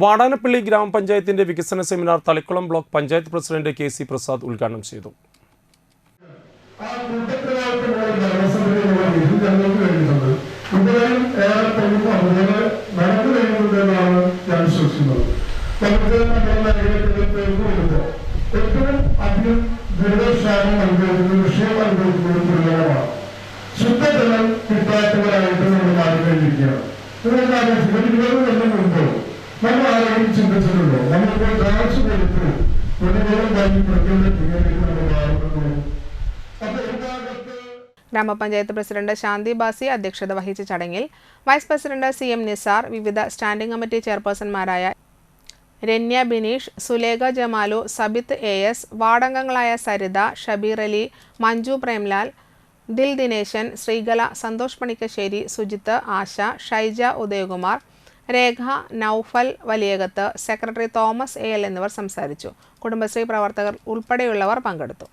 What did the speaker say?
വാടാനപ്പള്ളി ഗ്രാമപഞ്ചായത്തിന്റെ വികസന seminar Thalikkulam block panchayat president K C Prasad ഉദ്ഘാടനം ചെയ്തു. ഏറ്റവും ശുദ്ധജലം കിട്ടാത്തവരായിട്ട് നമ്മൾ മാറിക്കൊണ്ടിരിക്കുകയാണ് ഇതൊക്കെ കൊല്ലം മുമ്പ് നമ്മൾ ആരെങ്കിലും ചിന്തിച്ചിട്ടുണ്ടോ? നമ്മളിപ്പോൾ ടാക്സ് കൊടുത്തു കുടിവെള്ളം കഴിഞ്ഞ് പ്രത്യേക ഗ്രാമപഞ്ചായത്ത് പ്രസിഡന്റ് ശാന്തി ബാസി അധ്യക്ഷത വഹിച്ച ചടങ്ങിൽ vice president C M Nisar വിവിധ സ്റ്റാൻഡിംഗ് കമ്മിറ്റി ചെയർപേഴ്സൺമാരായ Ranya Bineesh Sulekha Jamalu Sabith A S വാർഡംഗങ്ങളായ Saritha Shabeer Ali Manju Premlal Dil Dineshan Sreekala Santhosh Panikkassery Sujith Asha Shaija Udayakumar Rekha Noufal Valiyakath secretary Thomas A L എന്നിവർ സംസാരിച്ചു. കുടുംബശ്രീ പ്രവർത്തകർ ഉൾപ്പെടെയുള്ളവർ പങ്കെടുത്തു.